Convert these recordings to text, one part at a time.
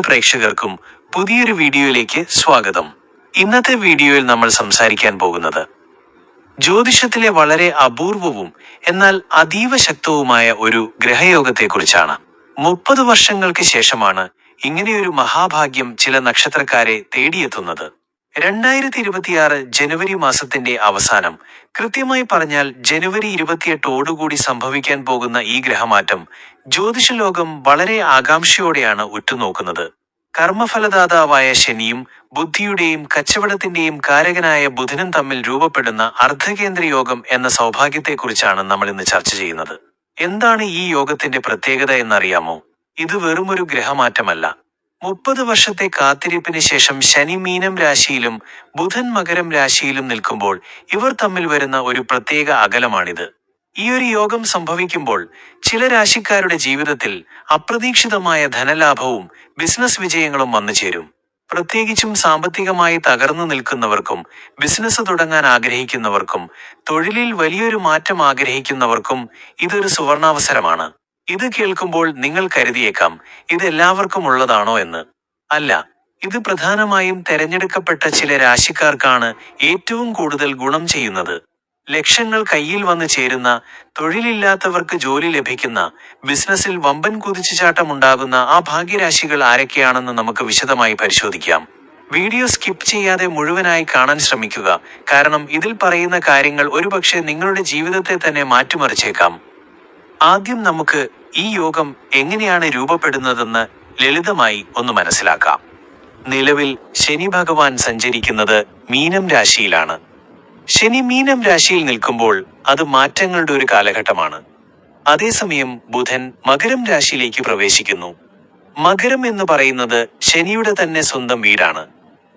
പ്രേക്ഷകർക്കും പുതിയൊരു വീഡിയോയിലേക്ക് സ്വാഗതം. ഇന്നത്തെ വീഡിയോയിൽ നമ്മൾ സംസാരിക്കാൻ പോകുന്നത് ജ്യോതിഷത്തിലെ വളരെ അപൂർവവും എന്നാൽ അതീവ ശക്തവുമായ ഒരു ഗ്രഹയോഗത്തെക്കുറിച്ചാണ്. മുപ്പത് വർഷങ്ങൾക്ക് ശേഷമാണ് ഇങ്ങനെയൊരു മഹാഭാഗ്യം ചില നക്ഷത്രക്കാരെ തേടിയെത്തുന്നത്. രണ്ടായിരത്തി ഇരുപത്തിയാറ് ജനുവരി മാസത്തിന്റെ അവസാനം കൃത്യമായി പറഞ്ഞാൽ ജനുവരി ഇരുപത്തിയെട്ടോടുകൂടി സംഭവിക്കാൻ പോകുന്ന ഈ ഗ്രഹമാറ്റം ജ്യോതിഷ ലോകം വളരെ ആകാംക്ഷയോടെയാണ് ഉറ്റുനോക്കുന്നത്. കർമ്മഫലദാതാവായ ശനിയും ബുദ്ധിയുടെയും കച്ചവടത്തിന്റെയും കാരകനായ ബുധനും തമ്മിൽ രൂപപ്പെടുന്ന അർദ്ധകേന്ദ്ര യോഗം എന്ന സൗഭാഗ്യത്തെക്കുറിച്ചാണ് നമ്മൾ ഇന്ന് ചർച്ച ചെയ്യുന്നത്. എന്താണ് ഈ യോഗത്തിന്റെ പ്രത്യേകത എന്നറിയാമോ? ഇത് വെറുമൊരു ഗ്രഹമാറ്റമല്ല. മുപ്പത് വർഷത്തെ കാത്തിരിപ്പിന് ശേഷം ശനി മീനം രാശിയിലും ബുധൻ മകരം രാശിയിലും നിൽക്കുമ്പോൾ ഇവർ തമ്മിൽ വരുന്ന ഒരു പ്രത്യേക അകലമാണിത്. ഈ ഒരു യോഗം സംഭവിക്കുമ്പോൾ ചില രാശിക്കാരുടെ ജീവിതത്തിൽ അപ്രതീക്ഷിതമായ ധനലാഭവും ബിസിനസ് വിജയങ്ങളും വന്നു ചേരും. പ്രത്യേകിച്ചും സാമ്പത്തികമായി തകർന്നു നിൽക്കുന്നവർക്കും ബിസിനസ് തുടങ്ങാൻ ആഗ്രഹിക്കുന്നവർക്കും തൊഴിലിൽ വലിയൊരു മാറ്റം ആഗ്രഹിക്കുന്നവർക്കും ഇതൊരു സുവർണാവസരമാണ്. ഇത് കേൾക്കുമ്പോൾ നിങ്ങൾ കരുതിയേക്കാം ഇത് എല്ലാവർക്കും ഉള്ളതാണോ എന്ന്. അല്ല ഇത് പ്രധാനമായും തെരഞ്ഞെടുക്കപ്പെട്ട ചില രാശിക്കാർക്കാണ് ഏറ്റവും കൂടുതൽ ഗുണം ചെയ്യുന്നത്. ലക്ഷങ്ങൾ കയ്യിൽ വന്നു ചേരുന്ന തൊഴിലില്ലാത്തവർക്ക് ജോലി ലഭിക്കുന്ന ബിസിനസ്സിൽ വമ്പൻ കുതിച്ചുചാട്ടം ഉണ്ടാകുന്ന ആ ഭാഗ്യരാശികൾ ആരൊക്കെയാണെന്ന് നമുക്ക് വിശദമായി പരിശോധിക്കാം. വീഡിയോ സ്കിപ്പ് ചെയ്യാതെ മുഴുവനായി കാണാൻ ശ്രമിക്കുക കാരണം ഇതിൽ പറയുന്ന കാര്യങ്ങൾ ഒരുപക്ഷെ നിങ്ങളുടെ ജീവിതത്തെ തന്നെ മാറ്റിമറിച്ചേക്കാം. ആദ്യം നമുക്ക് ഈ യോഗം എങ്ങനെയാണ് രൂപപ്പെടുന്നതെന്ന് ലളിതമായി ഒന്ന് മനസ്സിലാക്കാം. നിലവിൽ ശനി ഭഗവാൻ സഞ്ചരിക്കുന്നത് മീനം രാശിയിലാണ്. ശനി മീനം രാശിയിൽ നിൽക്കുമ്പോൾ അത് മാറ്റങ്ങളുടെ ഒരു കാലഘട്ടമാണ്. അതേസമയം ബുധൻ മകരം രാശിയിലേക്ക് പ്രവേശിക്കുന്നു. മകരം എന്ന് പറയുന്നത് ശനിയുടെ തന്നെ സ്വന്തം വീടാണ്.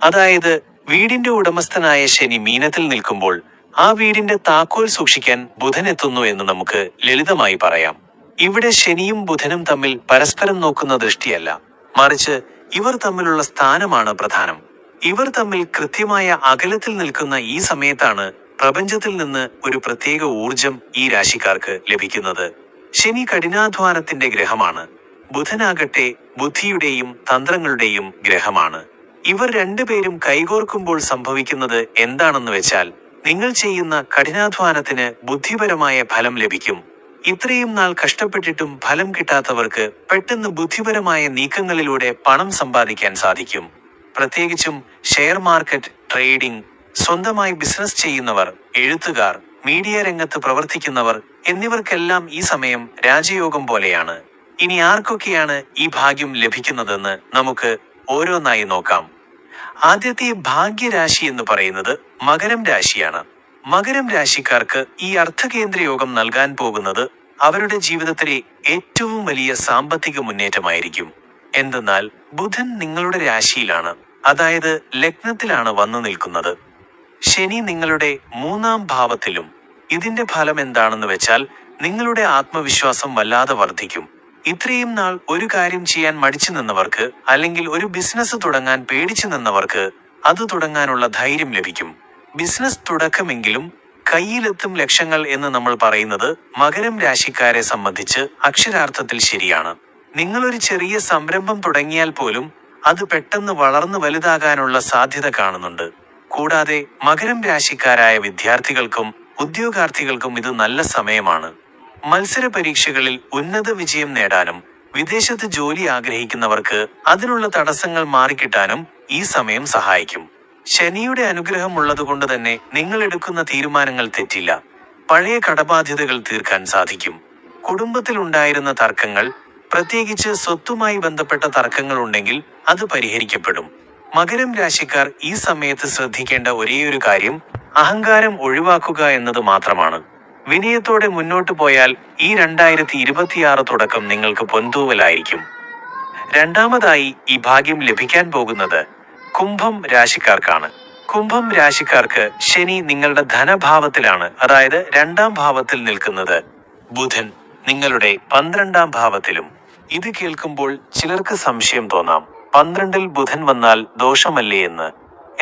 അതായത് വീടിന്റെ ഉടമസ്ഥനായ ശനി മീനത്തിൽ നിൽക്കുമ്പോൾ ആ വീടിന്റെ താക്കോൽ സൂക്ഷിക്കാൻ ബുധൻ എത്തുന്നു എന്ന് നമുക്ക് ലളിതമായി പറയാം. ഇവിടെ ശനിയും ബുധനും തമ്മിൽ പരസ്പരം നോക്കുന്ന ദൃഷ്ടിയല്ല. മറിച്ച് ഇവർ തമ്മിലുള്ള സ്ഥാനമാണ് പ്രധാനം. ഇവർ തമ്മിൽ കൃത്യമായ അകലത്തിൽ നിൽക്കുന്ന ഈ സമയത്താണ് പ്രപഞ്ചത്തിൽ നിന്ന് ഒരു പ്രത്യേക ഊർജം ഈ രാശിക്കാർക്ക് ലഭിക്കുന്നത്. ശനി കഠിനാധ്വാനത്തിന്റെ ഗ്രഹമാണ്. ബുധനാകട്ടെ ബുദ്ധിയുടെയും തന്ത്രങ്ങളുടെയും ഗ്രഹമാണ്. ഇവർ രണ്ടുപേരും കൈകോർക്കുമ്പോൾ സംഭവിക്കുന്നത് എന്താണെന്ന് വെച്ചാൽ നിങ്ങൾ ചെയ്യുന്ന കഠിനാധ്വാനത്തിന് ബുദ്ധിപരമായ ഫലം ലഭിക്കും. ഇത്രയും നാൾ കഷ്ടപ്പെട്ടിട്ടും ഫലം കിട്ടാത്തവർക്ക് പെട്ടെന്ന് ബുദ്ധിപരമായ നീക്കങ്ങളിലൂടെ പണം സമ്പാദിക്കാൻ സാധിക്കും. പ്രത്യേകിച്ചും ഷെയർ മാർക്കറ്റ് ട്രേഡിംഗ് സ്വന്തമായി ബിസിനസ് ചെയ്യുന്നവർ എഴുത്തുകാർ മീഡിയ രംഗത്ത് പ്രവർത്തിക്കുന്നവർ എന്നിവർക്കെല്ലാം ഈ സമയം രാജയോഗം പോലെയാണ്. ഇനി ആർക്കൊക്കെയാണ് ഈ ഭാഗ്യം ലഭിക്കുന്നതെന്ന് നമുക്ക് ഓരോന്നായി നോക്കാം. ആദ്യത്തെ ഭാഗ്യരാശി എന്ന് പറയുന്നത് മകരം രാശിയാണ്. മകരം രാശിക്കാർക്ക് ഈ അർത്ഥകേന്ദ്ര യോഗം നൽകാൻ പോകുന്നത് അവരുടെ ജീവിതത്തിലെ ഏറ്റവും വലിയ സാമ്പത്തിക മുന്നേറ്റമായിരിക്കും. എന്തെന്നാൽ ബുധൻ നിങ്ങളുടെ രാശിയിലാണ് അതായത് ലഗ്നത്തിലാണ് വന്നു നിൽക്കുന്നത്. ശനി നിങ്ങളുടെ മൂന്നാം ഭാവത്തിലും ഇതിന്റെ ഫലം എന്താണെന്ന് വെച്ചാൽ നിങ്ങളുടെ ആത്മവിശ്വാസം വല്ലാതെ വർദ്ധിക്കും. ഇത്രയും നാൾ ഒരു കാര്യം ചെയ്യാൻ മടിച്ചു നിന്നവർക്ക് അല്ലെങ്കിൽ ഒരു ബിസിനസ് തുടങ്ങാൻ പേടിച്ചു നിന്നവർക്ക് അത് തുടങ്ങാനുള്ള ധൈര്യം ലഭിക്കും. ബിസിനസ് തുടക്കമെങ്കിലും കയ്യിലെത്തും ലക്ഷങ്ങൾ എന്ന് നമ്മൾ പറയുന്നത് മകരം രാശിക്കാരെ സംബന്ധിച്ച് അക്ഷരാർത്ഥത്തിൽ ശരിയാണ്. നിങ്ങളൊരു ചെറിയ സംരംഭം തുടങ്ങിയാൽ പോലും അത് പെട്ടെന്ന് വളർന്നു വലുതാകാനുള്ള സാധ്യത കാണുന്നുണ്ട്. കൂടാതെ മകരം രാശിക്കാരായ വിദ്യാർത്ഥികൾക്കും ഉദ്യോഗാർത്ഥികൾക്കും ഇത് നല്ല സമയമാണ്. മത്സര പരീക്ഷകളിൽ ഉന്നത വിജയം നേടാനും വിദേശത്ത് ജോലി ആഗ്രഹിക്കുന്നവർക്ക് അതിനുള്ള തടസ്സങ്ങൾ മാറിക്കിട്ടാനും ഈ സമയം സഹായിക്കും. ശനിയുടെ അനുഗ്രഹം ഉള്ളതുകൊണ്ട് തന്നെ നിങ്ങൾ എടുക്കുന്ന തീരുമാനങ്ങൾ തെറ്റില്ല. പഴയ കടബാധ്യതകൾ തീർക്കാൻ സാധിക്കും. കുടുംബത്തിൽ ഉണ്ടായിരുന്ന തർക്കങ്ങൾ പ്രത്യേകിച്ച് സ്വത്തുമായി ബന്ധപ്പെട്ട തർക്കങ്ങൾ ഉണ്ടെങ്കിൽ അത് പരിഹരിക്കപ്പെടും. മകരം രാശിക്കാർ ഈ സമയത്ത് ശ്രദ്ധിക്കേണ്ട ഒരേയൊരു കാര്യം അഹങ്കാരം ഒഴിവാക്കുക എന്നത് മാത്രമാണ്. വിനയത്തോടെ മുന്നോട്ട് പോയാൽ ഈ രണ്ടായിരത്തി ഇരുപത്തിയാറ് തുടക്കം നിങ്ങൾക്ക് പൊന്തൂവലായിരിക്കും. രണ്ടാമതായി ഈ ഭാഗ്യം ലഭിക്കാൻ പോകുന്നത് കുംഭം രാശിക്കാർക്കാണ്. കുംഭം രാശിക്കാർക്ക് ശനി നിങ്ങളുടെ ധനഭാവത്തിലാണ് അതായത് രണ്ടാം ഭാവത്തിൽ നിൽക്കുന്നത്. ബുധൻ നിങ്ങളുടെ പന്ത്രണ്ടാം ഭാവത്തിലും. ഇത് കേൾക്കുമ്പോൾ ചിലർക്ക് സംശയം തോന്നാം പന്ത്രണ്ടിൽ ബുധൻ വന്നാൽ ദോഷമല്ലേ എന്ന്.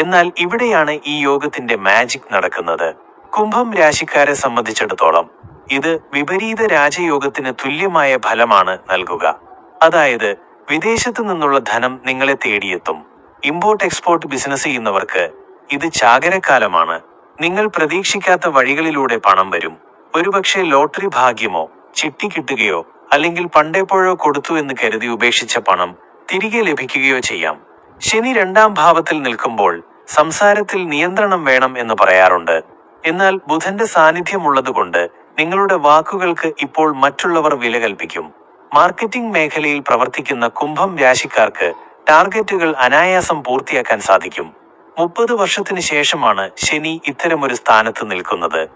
എന്നാൽ ഇവിടെയാണ് ഈ യോഗത്തിന്റെ മാജിക് നടക്കുന്നത്. കുംഭം രാശിക്കാരെ സംബന്ധിച്ചിടത്തോളം ഇത് വിപരീത രാജയോഗത്തിന് തുല്യമായ ഫലമാണ് നൽകുക. അതായത് വിദേശത്തു നിന്നുള്ള ധനം നിങ്ങളെ തേടിയെത്തും. ഇമ്പോർട്ട് എക്സ്പോർട്ട് ബിസിനസ് ചെയ്യുന്നവർക്ക് ഇത് ചാകരക്കാലമാണ്. നിങ്ങൾ പ്രതീക്ഷിക്കാത്ത വഴികളിലൂടെ പണം വരും. ഒരുപക്ഷെ ലോട്ടറി ഭാഗ്യമോ ചിട്ടി കിട്ടുകയോ അല്ലെങ്കിൽ പണ്ടെപ്പോഴോ കൊടുത്തു എന്ന് കരുതി ഉപേക്ഷിച്ച പണം തിരികെ ലഭിക്കുകയോ ചെയ്യാം. ശനി രണ്ടാം ഭാവത്തിൽ നിൽക്കുമ്പോൾ സംസാരത്തിൽ നിയന്ത്രണം വേണം എന്ന് പറയാറുണ്ട്. എന്നാൽ ബുധന്റെ സാന്നിധ്യമുള്ളതുകൊണ്ട് നിങ്ങളുടെ വാക്കുകൾക്ക് ഇപ്പോൾ മറ്റുള്ളവർ വില കൽപ്പിക്കും. മാർക്കറ്റിംഗ് മേഖലയിൽ പ്രവർത്തിക്കുന്ന കുംഭം രാശിക്കാർക്ക് ടാർഗറ്റുകൾ അനായാസം പൂർത്തിയാക്കാൻ സാധിക്കും. മുപ്പത് വർഷത്തിന് ശേഷമാണ് ശനി ഇത്തരമൊരു സ്ഥാനത്ത് നിൽക്കുന്നത്.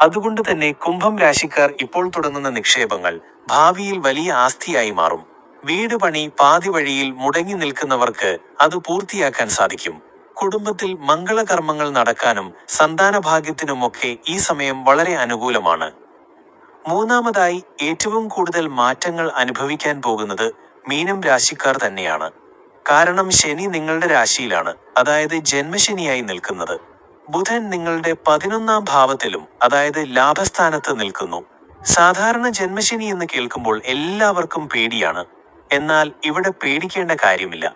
അതുകൊണ്ട് തന്നെ കുംഭം രാശിക്കാർ ഇപ്പോൾ തുടങ്ങുന്ന നിക്ഷേപങ്ങൾ ഭാവിയിൽ വലിയ ആസ്തിയായി മാറും. വീട് പണി പാതി വഴിയിൽ മുടങ്ങി നിൽക്കുന്നവർക്ക് അത് പൂർത്തിയാക്കാൻ സാധിക്കും. കുടുംബത്തിൽ മംഗളകർമ്മങ്ങൾ നടക്കാനും സന്താന ഭാഗ്യത്തിനുമൊക്കെ ഈ സമയം വളരെ അനുകൂലമാണ്. മൂന്നാമതായി ഏറ്റവും കൂടുതൽ മാറ്റങ്ങൾ അനുഭവിക്കാൻ പോകുന്നത് മീനം രാശിക്കാർ തന്നെയാണ്. കാരണം ശനി നിങ്ങളുടെ രാശിയിലാണ് അതായത് ജന്മശനിയായി നിൽക്കുന്നത്. ബുധൻ നിങ്ങളുടെ പതിനൊന്നാം ഭാവത്തിലും അതായത് ലാഭസ്ഥാനത്ത് നിൽക്കുന്നു. സാധാരണ ജന്മശനി എന്ന് കേൾക്കുമ്പോൾ എല്ലാവർക്കും പേടിയാണ്. എന്നാൽ ഇവിടെ പേടിക്കേണ്ട കാര്യമില്ല.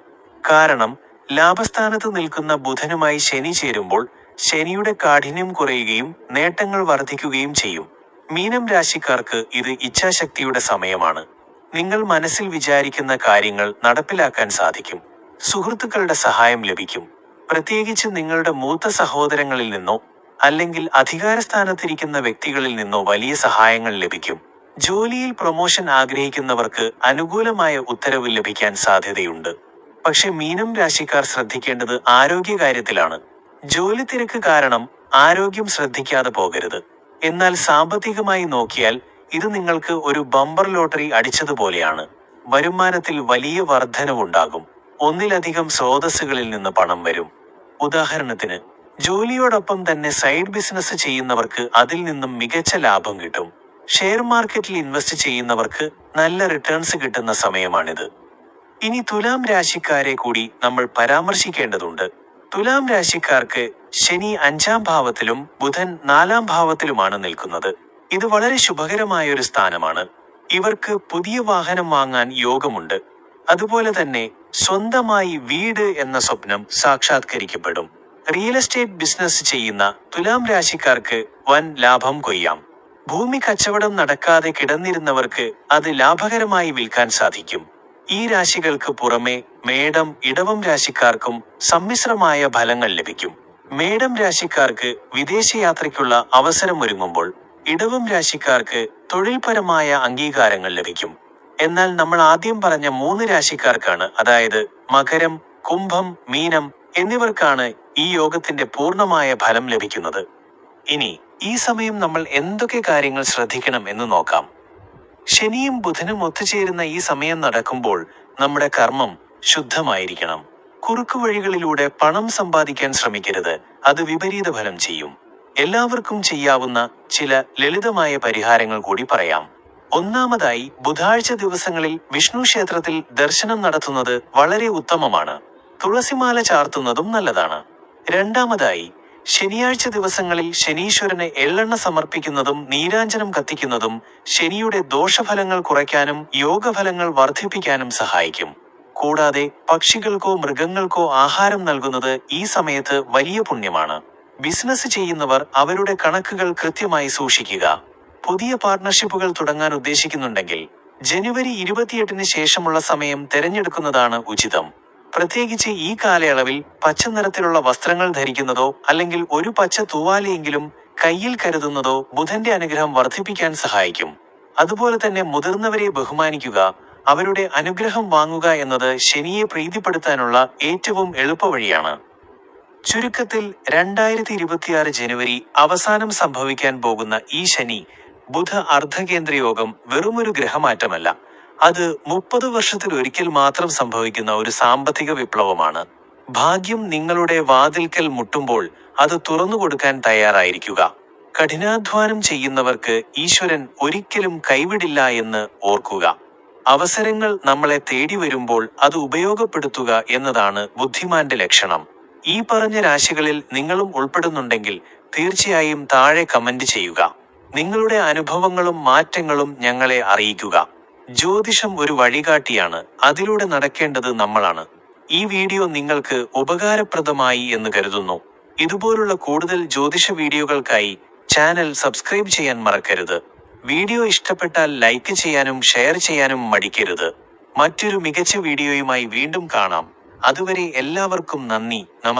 കാരണം ലാഭസ്ഥാനത്ത് നിൽക്കുന്ന ബുധനുമായി ശനി ചേരുമ്പോൾ ശനിയുടെ കാഠിന്യം കുറയുകയും നേട്ടങ്ങൾ വർദ്ധിക്കുകയും ചെയ്യും. മീനം രാശിക്കാർക്ക് ഇത് ഇച്ഛാശക്തിയുടെ സമയമാണ്. നിങ്ങൾ മനസ്സിൽ വിചാരിക്കുന്ന കാര്യങ്ങൾ നടപ്പിലാക്കാൻ സാധിക്കും. സുഹൃത്തുക്കളുടെ സഹായം ലഭിക്കും. പ്രത്യേകിച്ച് നിങ്ങളുടെ മൂത്ത സഹോദരങ്ങളിൽ നിന്നോ അല്ലെങ്കിൽ അധികാരസ്ഥാനത്തിരിക്കുന്ന വ്യക്തികളിൽ നിന്നോ വലിയ സഹായങ്ങൾ ലഭിക്കും. ജോലിയിൽ പ്രൊമോഷൻ ആഗ്രഹിക്കുന്നവർക്ക് അനുകൂലമായ ഉത്തരവ് ലഭിക്കാൻ സാധ്യതയുണ്ട്. പക്ഷെ മീനം രാശിക്കാർ ശ്രദ്ധിക്കേണ്ടത് ആരോഗ്യകാര്യത്തിലാണ് ജോലി തിരക്ക് കാരണം ആരോഗ്യം ശ്രദ്ധിക്കാതെ പോകരുത്. എന്നാൽ സാമ്പത്തികമായി നോക്കിയാൽ ഇത് നിങ്ങൾക്ക് ഒരു ബമ്പർ ലോട്ടറി അടിച്ചതുപോലെയാണ്. വരുമാനത്തിൽ വലിയ വർധനവുണ്ടാകും. ഒന്നിലധികം സ്രോതസ്സുകളിൽ നിന്ന് പണം വരും. ഉദാഹരണത്തിന് ജോലിയോടൊപ്പം തന്നെ സൈഡ് ബിസിനസ് ചെയ്യുന്നവർക്ക് അതിൽ നിന്നും മികച്ച ലാഭം കിട്ടും. ഷെയർ മാർക്കറ്റിൽ ഇൻവെസ്റ്റ് ചെയ്യുന്നവർക്ക് നല്ല റിട്ടേൺസ് കിട്ടുന്ന സമയമാണിത്. ഇനി തുലാം രാശിക്കാരെ കൂടി നമ്മൾ പരാമർശിക്കേണ്ടതുണ്ട്. തുലാം രാശിക്കാർക്ക് ശനി അഞ്ചാം ഭാവത്തിലും ബുധൻ നാലാം ഭാവത്തിലുമാണ് നിൽക്കുന്നത്. ഇത് വളരെ ശുഭകരമായ ഒരു സ്ഥാനമാണ്. ഇവർക്ക് പുതിയ വാഹനം വാങ്ങാൻ യോഗമുണ്ട്. അതുപോലെ തന്നെ സ്വന്തമായി വീട് എന്ന സ്വപ്നം സാക്ഷാത്കരിക്കപ്പെടും. റിയൽ എസ്റ്റേറ്റ് ബിസിനസ് ചെയ്യുന്ന തുലാം രാശിക്കാർക്ക് വൻ ലാഭം കൊയ്യാം. ഭൂമി കച്ചവടം നടക്കാതെ കിടന്നിരുന്നവർക്ക് അത് ലാഭകരമായി വിൽക്കാൻ സാധിക്കും. ഈ രാശികൾക്ക് പുറമെ മേടം ഇടവം രാശിക്കാർക്കും സമ്മിശ്രമായ ഫലങ്ങൾ ലഭിക്കും. മേടം രാശിക്കാർക്ക് വിദേശയാത്രയ്ക്കുള്ള അവസരം ഒരുങ്ങുമ്പോൾ ഇടവം രാശിക്കാർക്ക് തൊഴിൽപരമായ അംഗീകാരങ്ങൾ ലഭിക്കും. എന്നാൽ നമ്മൾ ആദ്യം പറഞ്ഞ മൂന്ന് രാശിക്കാർക്കാണ് അതായത് മകരം കുംഭം മീനം എന്നിവർക്കാണ് ഈ യോഗത്തിന്റെ പൂർണമായ ഫലം ലഭിക്കുന്നത്. ഇനി ഈ സമയം നമ്മൾ എന്തൊക്കെ കാര്യങ്ങൾ ശ്രദ്ധിക്കണം എന്ന് നോക്കാം. ശനിയും ബുധനും ഒത്തുചേരുന്ന ഈ സമയം നടക്കുമ്പോൾ നമ്മുടെ കർമ്മം ശുദ്ധമായിരിക്കണം. കുറുക്കു വഴികളിലൂടെ പണം സമ്പാദിക്കാൻ ശ്രമിക്കരുത്. അത് വിപരീത ഫലം ചെയ്യും. എല്ലാവർക്കും ചെയ്യാവുന്ന ചില ലളിതമായ പരിഹാരങ്ങൾ കൂടി പറയാം. ഒന്നാമതായി ബുധാഴ്ച ദിവസങ്ങളിൽ വിഷ്ണു ക്ഷേത്രത്തിൽ ദർശനം നടത്തുന്നത് വളരെ ഉത്തമമാണ്. തുളസിമാല ചാർത്തുന്നതും നല്ലതാണ്. രണ്ടാമതായി ശനിയാഴ്ച ദിവസങ്ങളിൽ ശനീശ്വരന് എള്ളെണ്ണ സമർപ്പിക്കുന്നതും നീരാഞ്ജനം കത്തിക്കുന്നതും ശനിയുടെ ദോഷഫലങ്ങൾ കുറയ്ക്കാനും യോഗഫലങ്ങൾ വർദ്ധിപ്പിക്കാനും സഹായിക്കും. കൂടാതെ പക്ഷികൾക്കോ മൃഗങ്ങൾക്കോ ആഹാരം നൽകുന്നത് ഈ സമയത്ത് വലിയ പുണ്യമാണ്. ബിസിനസ് ചെയ്യുന്നവർ അവരുടെ കണക്കുകൾ കൃത്യമായി സൂക്ഷിക്കുക. പുതിയ പാർട്ണർഷിപ്പുകൾ തുടങ്ങാൻ ഉദ്ദേശിക്കുന്നുണ്ടെങ്കിൽ ജനുവരി ഇരുപത്തിയെട്ടിന് ശേഷമുള്ള സമയം തിരഞ്ഞെടുക്കുന്നതാണ് ഉചിതം. പ്രത്യേകിച്ച് ഈ കാലയളവിൽ പച്ച നിറത്തിലുള്ള വസ്ത്രങ്ങൾ ധരിക്കുന്നതോ അല്ലെങ്കിൽ ഒരു പച്ച തൂവാലയെങ്കിലും കയ്യിൽ കരുതുന്നതോ ബുധന്റെ അനുഗ്രഹം വർദ്ധിപ്പിക്കാൻ സഹായിക്കും. അതുപോലെ തന്നെ മുതിർന്നവരെ ബഹുമാനിക്കുക അവരുടെ അനുഗ്രഹം വാങ്ങുക എന്നത് ശനിയെ പ്രീതിപ്പെടുത്താനുള്ള ഏറ്റവും എളുപ്പവഴിയാണ് ചുരുക്കത്തിൽ രണ്ടായിരത്തി ഇരുപത്തിയാറ് ജനുവരി അവസാനം സംഭവിക്കാൻ പോകുന്ന ഈ ശനി ബുധ അർദ്ധകേന്ദ്ര യോഗം വെറുമൊരു ഗ്രഹമാറ്റമല്ല. അത് മുപ്പത് വർഷത്തിൽ ഒരിക്കൽ മാത്രം സംഭവിക്കുന്ന ഒരു സാമ്പത്തിക വിപ്ലവമാണ്. ഭാഗ്യം നിങ്ങളുടെ വാതിൽക്കൽ മുട്ടുമ്പോൾ അത് തുറന്നുകൊടുക്കാൻ തയ്യാറായിരിക്കുക. കഠിനാധ്വാനം ചെയ്യുന്നവർക്ക് ഈശ്വരൻ ഒരിക്കലും കൈവിടില്ല എന്ന് ഓർക്കുക. അവസരങ്ങൾ നമ്മളെ തേടി വരുമ്പോൾ അത് ഉപയോഗപ്പെടുത്തുക എന്നതാണ് ബുദ്ധിമാന്റെ ലക്ഷണം. ഈ പറഞ്ഞ രാശികളിൽ നിങ്ങളും ഉൾപ്പെടുന്നുണ്ടെങ്കിൽ തീർച്ചയായും താഴെ കമന്റ് ചെയ്യുക. നിങ്ങളുടെ അനുഭവങ്ങളും മാറ്റങ്ങളും ഞങ്ങളെ അറിയിക്കുക. ജ്യോതിഷം ഒരു വഴികാട്ടിയാണ്. അതിലൂടെ നടക്കേണ്ടത് നമ്മളാണ്. ഈ വീഡിയോ നിങ്ങൾക്ക് ഉപകാരപ്രദമായി എന്ന് കരുതുന്നു. ഇതുപോലുള്ള കൂടുതൽ ജ്യോതിഷ വീഡിയോകൾക്കായി ചാനൽ സബ്സ്ക്രൈബ് ചെയ്യാൻ മറക്കരുത്. വീഡിയോ ഇഷ്ടപ്പെട്ടാൽ ലൈക്ക് ചെയ്യാനും ഷെയർ ചെയ്യാനും മടിക്കരുത്. മറ്റൊരു മികച്ച വീഡിയോയുമായി വീണ്ടും കാണാം. അതുവരെ എല്ലാവർക്കും നന്ദി. നമസ്കാരം